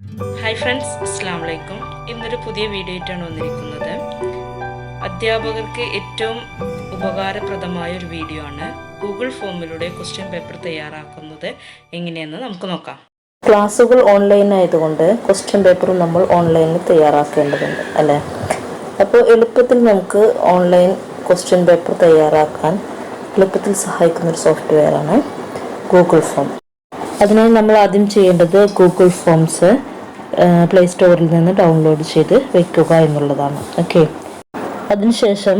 Hi friends അസ്സാം വലൈക്കും ഇന്നൊരു പുതിയ വീഡിയോ ആയിട്ടാണ് വന്നിരിക്കുന്നത്. അധ്യാപകർക്ക് ഏറ്റവും ഉപകാരപ്രദമായ ഒരു വീഡിയോ ആണ്. ഗൂഗിൾ ഫോമിലൂടെ ക്വസ്റ്റ്യൻ പേപ്പർ തയ്യാറാക്കുന്നത് എങ്ങനെയെന്ന് നമുക്ക് നോക്കാം. ക്ലാസ്സുകൾ ഓൺലൈൻ ആയതുകൊണ്ട് ക്വസ്റ്റ്യൻ പേപ്പറും നമ്മൾ ഓൺലൈനിൽ തയ്യാറാക്കേണ്ടതുണ്ട് അല്ലേ? അപ്പോൾ എളുപ്പത്തിൽ നമുക്ക് ഓൺലൈൻ ക്വസ്റ്റ്യൻ പേപ്പർ തയ്യാറാക്കാൻ എളുപ്പത്തിൽ സഹായിക്കുന്ന ഒരു സോഫ്റ്റ്വെയറാണ് ഗൂഗിൾ ഫോം അതിനായി നമ്മൾ ആദ്യം ചെയ്യേണ്ടത് ഗൂഗിൾ ഫോംസ് പ്ലേ സ്റ്റോറിൽ നിന്ന് ഡൗൺലോഡ് ചെയ്ത് വെക്കുക എന്നുള്ളതാണ്. ഓക്കെ അതിനുശേഷം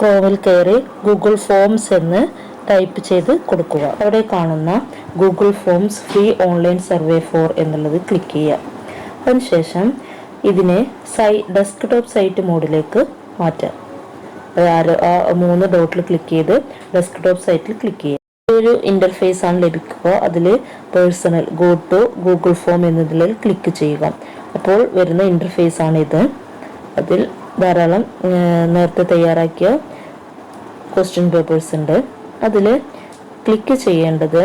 ക്രോമിൽ കയറി ഗൂഗിൾ ഫോംസ് എന്ന് ടൈപ്പ് ചെയ്ത് കൊടുക്കുക. അവിടെ കാണുന്ന Google forms free online survey for എന്നുള്ളത് ക്ലിക്ക് ചെയ്യുക. അതിനുശേഷം ഇതിനെ സൈ ഡെസ്ക്ടോപ്പ് സൈറ്റ് മോഡിലേക്ക് മാറ്റുക. ആ മൂന്ന് ഡോട്ടിൽ ക്ലിക്ക് ചെയ്ത് ഡെസ്ക്ടോപ്പ് സൈറ്റിൽ ക്ലിക്ക് ചെയ്യുക. ഒരു ഇന്റർഫേസ് ആണ് ലഭിക്കുക. അതിൽ personal go to Google form എന്നതിൽ ക്ലിക്ക് ചെയ്യുക. അപ്പോൾ വരുന്ന ഇന്റർഫേസ് ആണ് ഇത്. അതിൽ ധാരാളം നേരത്തെ തയ്യാറാക്കിയ ക്വസ്റ്റ്യൻ പേപ്പേഴ്സ് ഉണ്ട്. അതിൽ ക്ലിക്ക് ചെയ്യേണ്ടത്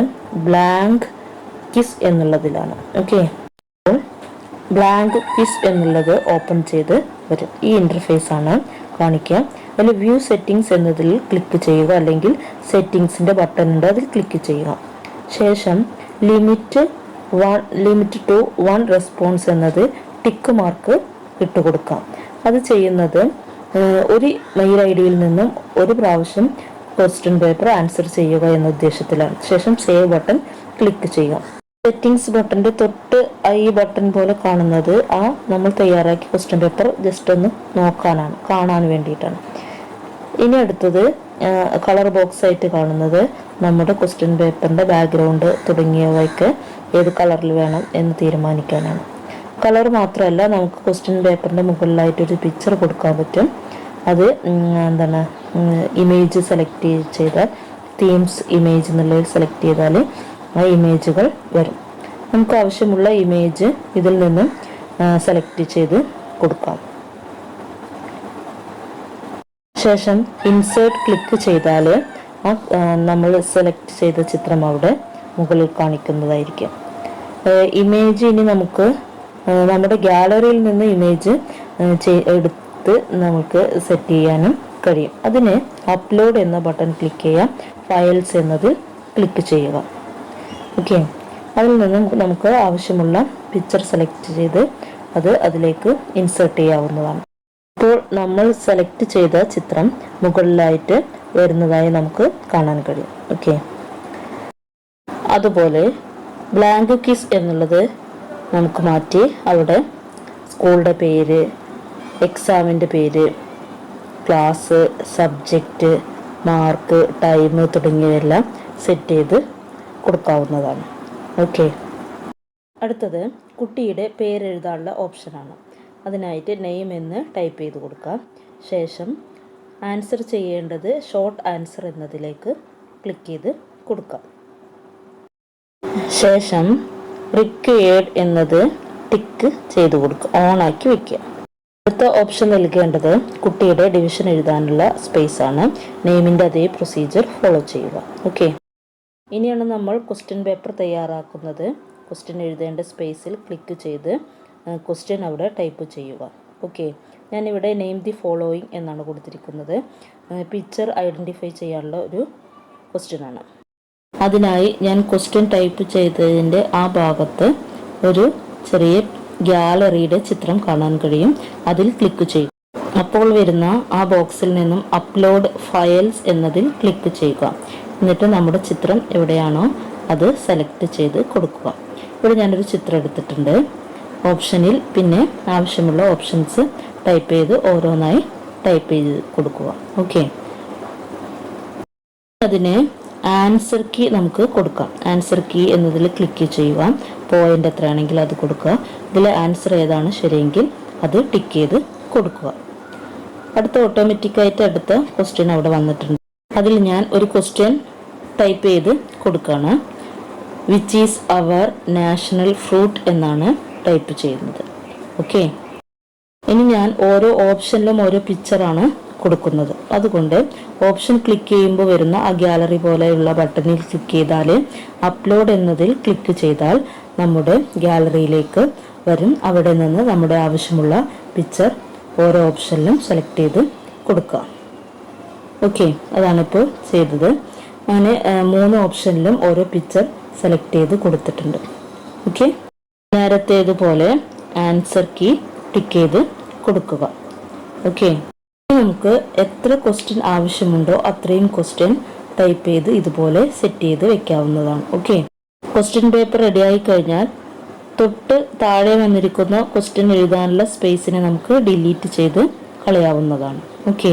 ബ്ലാങ്ക് കിസ് എന്നുള്ളതിലാണ്. ഓക്കെ ബ്ലാങ്ക് കിസ് എന്നുള്ളത് ഓപ്പൺ ചെയ്ത് വരും. ഈ ഇന്റർഫേസ് ആണ് കാണിക്കുക. അതിൽ വ്യൂ സെറ്റിംഗ്സ് എന്നതിൽ ക്ലിക്ക് ചെയ്യുക. അല്ലെങ്കിൽ സെറ്റിംഗ്സിന്റെ ബട്ടൺ ഉണ്ട്. അതിൽ ക്ലിക്ക് ചെയ്യുക ശേഷം limit one limit to one response എന്നത് ടിക്ക് മാർക്ക് ഇട്ട് കൊടുക്കാം. അത് ചെയ്യുന്നത് ഒരു മെയിൽ ഐ ഡിയിൽ നിന്നും ഒരു പ്രാവശ്യം ക്വസ്റ്റ്യൻ പേപ്പർ ആൻസർ ചെയ്യുക എന്ന ഉദ്ദേശത്തിലാണ്. ശേഷം സേവ് ബട്ടൺ ക്ലിക്ക് ചെയ്യാം. സെറ്റിംഗ്സ് ബട്ടന്റെ തൊട്ട് ഐ ബട്ടൺ പോലെ കാണുന്നത് ആ നമ്മൾ തയ്യാറാക്കിയ ക്വസ്റ്റ്യൻ പേപ്പർ ജസ്റ്റ് ഒന്ന് നോക്കാനാണ് കാണാൻ വേണ്ടിയിട്ടാണ്. ഇനി അടുത്തത് കളർ ബോക്സ് ആയിട്ട് കാണുന്നത് നമ്മുടെ ക്വസ്റ്റ്യൻ പേപ്പറിന്റെ ബാക്ക്ഗ്രൗണ്ട് തുടങ്ങിയവയ്ക്ക് ഏത് കളറിൽ വേണം എന്ന് തീരുമാനിക്കാനാണ്. കളർ മാത്രമല്ല നമുക്ക് ക്വസ്റ്റ്യൻ പേപ്പറിന്റെ മുകളിലായിട്ടൊരു പിക്ചർ കൊടുക്കാൻ പറ്റും. അത് എന്താണ് ഇമേജ് സെലക്ട് ചെയ്താൽ തീംസ് ഇമേജ് എന്നുള്ളത് സെലക്ട് ചെയ്താൽ ആ ഇമേജുകൾ വരും. നമുക്ക് ആവശ്യമുള്ള ഇമേജ് ഇതിൽ നിന്നും സെലക്ട് ചെയ്ത് കൊടുക്കാം. ശേഷം ഇൻസേർട്ട് ക്ലിക്ക് ചെയ്താൽ ആ നമ്മൾ സെലക്ട് ചെയ്ത ചിത്രം അവിടെ മുകളിൽ കാണിക്കുന്നതായിരിക്കും. ഇമേജ് ഇനി നമുക്ക് നമ്മുടെ ഗാലറിയിൽ നിന്ന് ഇമേജ് എടുത്ത് നമുക്ക് സെറ്റ് ചെയ്യാനും കഴിയും. അതിന് അപ്ലോഡ് എന്ന ബട്ടൺ ക്ലിക്ക് ചെയ്യാം. ഫയൽസ് എന്നത് ക്ലിക്ക് ചെയ്യുക. ഓക്കെ അതിൽ നിന്നും നമുക്ക് ആവശ്യമുള്ള പിക്ചർ സെലക്ട് ചെയ്ത് അത് അതിലേക്ക് ഇൻസേർട്ട് ചെയ്യാവുന്നതാണ്. ഇപ്പോൾ നമ്മൾ സെലക്ട് ചെയ്ത ചിത്രം മുകളിലായിട്ട് വരുന്നതായി നമുക്ക് കാണാൻ കഴിയും. ഓക്കെ അതുപോലെ ബ്ലാങ്ക് കിസ് എന്നുള്ളത് നമുക്ക് മാറ്റി അവിടെ സ്കൂളുടെ പേര് എക്സാമിന്റെ പേര് ക്ലാസ് സബ്ജക്റ്റ് മാർക്ക് ടൈം തുടങ്ങിയവയെല്ലാം സെറ്റ് ചെയ്ത് കൊടുക്കാവുന്നതാണ്. ഓക്കെ അടുത്തത് കുട്ടിയുടെ പേരെഴുതാനുള്ള ഓപ്ഷനാണ് അതിനായിട്ട് നെയിം എന്ന് ടൈപ്പ് ചെയ്ത് കൊടുക്കാം. ശേഷം ആൻസർ ചെയ്യേണ്ടത് ഷോർട്ട് ആൻസർ എന്നതിലേക്ക് ക്ലിക്ക് ചെയ്ത് കൊടുക്കാം. ശേഷം റിക്വയേർഡ് എന്നത് ടിക്ക് ചെയ്ത് കൊടുക്കുക. ഓൺ ആക്കി വെക്കുക. അടുത്ത ഓപ്ഷൻ നൽകേണ്ടത് കുട്ടിയുടെ ഡിവിഷൻ എഴുതാനുള്ള സ്പേസ് ആണ്. നെയിമിന്റെ അതേ പ്രൊസീജിയർ ഫോളോ ചെയ്യുക. ഓക്കെ ഇനിയാണ് നമ്മൾ ക്വസ്റ്റ്യൻ പേപ്പർ തയ്യാറാക്കുന്നത്. ക്വസ്റ്റ്യൻ എഴുതേണ്ട സ്പേസിൽ ക്ലിക്ക് ചെയ്ത് ക്വസ്റ്റ്യൻ അവിടെ ടൈപ്പ് ചെയ്യുക. ഓക്കെ ഞാനിവിടെ നെയിം ദി ഫോളോയിങ് എന്നാണ് കൊടുത്തിരിക്കുന്നത്. പിക്ചർ ഐഡന്റിഫൈ ചെയ്യാനുള്ള ഒരു ക്വസ്റ്റ്യൻ ആണ്. അതിനായി ഞാൻ ക്വസ്റ്റ്യൻ ടൈപ്പ് ചെയ്തതിന്റെ ആ ഭാഗത്ത് ഒരു ചെറിയ ഗ്യാലറിയുടെ ചിത്രം കാണാൻ കഴിയും. അതിൽ ക്ലിക്ക് ചെയ്യും അപ്പോൾ വരുന്ന ആ ബോക്സിൽ നിന്നും അപ്ലോഡ് ഫയൽസ് എന്നതിൽ ക്ലിക്ക് ചെയ്യുക. എന്നിട്ട് നമ്മുടെ ചിത്രം എവിടെയാണോ അത് സെലക്ട് ചെയ്ത് കൊടുക്കുക. ഇവിടെ ഞാനൊരു ചിത്രം എടുത്തിട്ടുണ്ട്. ഓപ്ഷനിൽ പിന്നെ ആവശ്യമുള്ള ഓപ്ഷൻസ് ടൈപ്പ് ചെയ്ത് ഓരോന്നായി ടൈപ്പ് ചെയ്ത് കൊടുക്കുക. ഓക്കെ അതിന് ആൻസർ കീ നമുക്ക് കൊടുക്കാം. ആൻസർ കീ എന്നതിൽ ക്ലിക്ക് ചെയ്യുക. പോയിന്റ് എത്രയാണെങ്കിൽ അത് കൊടുക്കുക. ഇതിൽ ആൻസർ ഏതാണ് ശരിയെങ്കിൽ അത് ടിക്ക് ചെയ്ത് കൊടുക്കുക. അടുത്ത ഓട്ടോമാറ്റിക്കായിട്ട് അടുത്ത ക്വസ്റ്റ്യൻ അവിടെ വന്നിട്ടുണ്ട്. അതിൽ ഞാൻ ഒരു ക്വസ്റ്റ്യൻ ടൈപ്പ് ചെയ്ത് കൊടുക്കുകയാണ്. Which is our national fruit എന്നാണ് ടൈപ്പ് ചെയ്യുന്നത്. ഓക്കെ ഇനി ഞാൻ ഓരോ ഓപ്ഷനിലും ഓരോ പിക്ചറാണ് കൊടുക്കുന്നത്. അതുകൊണ്ട് ഓപ്ഷൻ ക്ലിക്ക് ചെയ്യുമ്പോൾ വരുന്ന ആ ഗ്യാലറി പോലെയുള്ള ബട്ടണിൽ ക്ലിക്ക് ചെയ്താൽ അപ്ലോഡ് എന്നതിൽ ക്ലിക്ക് ചെയ്താൽ നമ്മുടെ ഗ്യാലറിയിലേക്ക് വരും. അവിടെ നിന്ന് നമ്മുടെ ആവശ്യമുള്ള പിക്ചർ ഓരോ ഓപ്ഷനിലും സെലക്ട് ചെയ്ത് കൊടുക്കുക. ഓക്കെ അതാണിപ്പോൾ ചെയ്തത്. അങ്ങനെ മൂന്ന് ഓപ്ഷനിലും ഓരോ പിക്ചർ സെലക്ട് ചെയ്ത് കൊടുത്തിട്ടുണ്ട്. ഓക്കെ നേരത്തേതുപോലെ ആൻസർ കീ ടിക്ക് ചെയ്ത് കൊടുക്കുക. ഓക്കെ നമുക്ക് എത്ര ക്വസ്റ്റ്യൻ ആവശ്യമുണ്ടോ അത്രയും ക്വസ്റ്റ്യൻ ടൈപ്പ് ചെയ്ത് ഇതുപോലെ സെറ്റ് ചെയ്ത് വെക്കാവുന്നതാണ്. ഓക്കെ ക്വസ്റ്റ്യൻ പേപ്പർ റെഡിയായി കഴിഞ്ഞാൽ തൊട്ട് താഴെ വന്നിരിക്കുന്ന ക്വസ്റ്റ്യൻ എഴുതാനുള്ള സ്പേസിനെ നമുക്ക് ഡിലീറ്റ് ചെയ്ത് കളയാവുന്നതാണ്. ഓക്കെ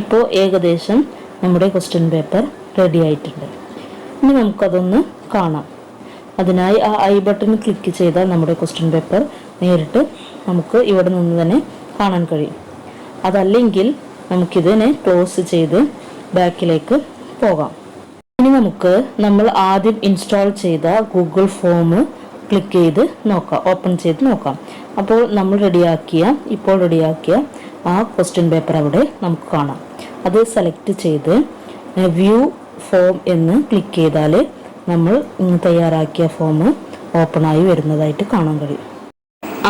ഇപ്പോൾ ഏകദേശം നമ്മുടെ ക്വസ്റ്റ്യൻ പേപ്പർ റെഡി ആയിട്ടുണ്ട്. ഇനി നമുക്കതൊന്ന് കാണാം. അതിനായി ആ ഐ ബട്ടൺ ക്ലിക്ക് ചെയ്താൽ നമ്മുടെ ക്വസ്റ്റ്യൻ പേപ്പർ നേരിട്ട് നമുക്ക് ഇവിടെ നിന്ന് തന്നെ കാണാൻ കഴിയും. അതല്ലെങ്കിൽ നമുക്കിതിനെ ക്ലോസ് ചെയ്ത് ബാക്കിലേക്ക് പോകാം. ഇനി നമുക്ക് നമ്മൾ ആദ്യം ഇൻസ്റ്റാൾ ചെയ്ത ഗൂഗിൾ ഫോം ക്ലിക്ക് ചെയ്ത് നോക്കാം ഓപ്പൺ ചെയ്ത് നോക്കാം. അപ്പോൾ നമ്മൾ റെഡിയാക്കിയ ഇപ്പോൾ റെഡിയാക്കിയ ആ ക്വസ്റ്റ്യൻ പേപ്പർ അവിടെ നമുക്ക് കാണാം. അത് സെലക്ട് ചെയ്ത് വ്യൂ ഫോം എന്ന് ക്ലിക്ക് ചെയ്താൽ നമ്മൾ തയ്യാറാക്കിയ ഫോം ഓപ്പണായി വരുന്നതായിട്ട് കാണാൻ കഴിയും.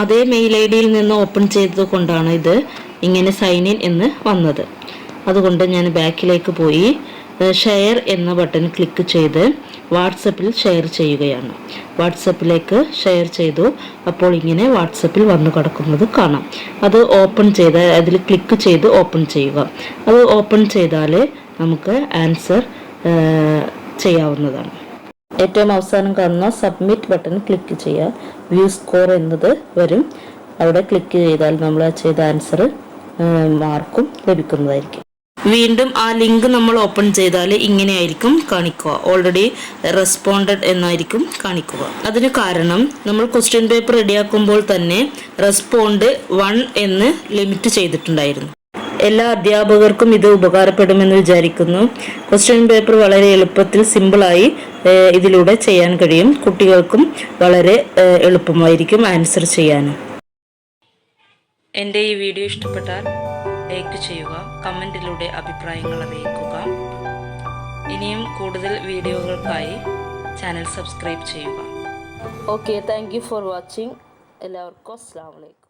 അതേ മെയിൽ ഐ ഡിയിൽ നിന്ന് ഓപ്പൺ ചെയ്തതുകൊണ്ടാണ് ഇത് ഇങ്ങനെ സൈൻ ഇൻ എന്ന് വന്നത്. അതുകൊണ്ട് ഞാൻ ബാക്കിലേക്ക് പോയി ഷെയർ എന്ന ബട്ടൺ ക്ലിക്ക് ചെയ്ത് വാട്സപ്പിൽ ഷെയർ ചെയ്യുകയാണ്. വാട്സപ്പിലേക്ക് ഷെയർ ചെയ്തു അപ്പോൾ ഇങ്ങനെ വാട്സപ്പിൽ വന്നു കിടക്കുന്നത് കാണാം. അത് ഓപ്പൺ ചെയ്ത് അതിൽ ക്ലിക്ക് ചെയ്ത് ഓപ്പൺ ചെയ്യുക. അത് ഓപ്പൺ ചെയ്താൽ നമുക്ക് ആൻസർ ചെയ്യാവുന്നതാണ്. ഏറ്റവും അവസാനം കാണുന്ന സബ്മിറ്റ് ബട്ടൺ ക്ലിക്ക് ചെയ്യുക. വ്യൂ സ്കോർ എന്നത് വരും. അവിടെ ക്ലിക്ക് ചെയ്താൽ നമ്മൾ ചെയ്ത ആൻസർ മാർക്കും ലഭിക്കുന്നതായിരിക്കും. വീണ്ടും ആ ലിങ്ക് നമ്മൾ ഓപ്പൺ ചെയ്താൽ ഇങ്ങനെയായിരിക്കും കാണിക്കുക. ഓൾറെഡി റെസ്പോണ്ടഡ് എന്നായിരിക്കും കാണിക്കുക. അതിന് കാരണം നമ്മൾ ക്വസ്റ്റ്യൻ പേപ്പർ റെഡിയാക്കുമ്പോൾ തന്നെ റെസ്പോണ്ട് വൺ എന്ന് ലിമിറ്റ് ചെയ്തിട്ടുണ്ടായിരുന്നു. എല്ലാ അധ്യാപകർക്കും ഇത് ഉപകാരപ്പെടുമെന്ന് വിചാരിക്കുന്നു. ക്വസ്റ്റ്യൻ പേപ്പർ വളരെ എളുപ്പത്തിൽ സിമ്പിളായി ഇതിലൂടെ ചെയ്യാൻ കഴിയും. കുട്ടികൾക്കും വളരെ എളുപ്പമായിരിക്കും ആൻസർ ചെയ്യാൻ എന്റെ ഈ വീഡിയോ ഇഷ്ടപ്പെട്ടാൽ ലൈക്ക് ചെയ്യുക കമന്റിലൂടെ അഭിപ്രായങ്ങൾ അറിയിക്കുക. ഇനിയും കൂടുതൽ വീഡിയോകൾക്കായി ചാനൽ സബ്സ്ക്രൈബ് ചെയ്യുക. Okay thank you for watching എല്ലാവർക്കും അസ്സാം വലൈക്കും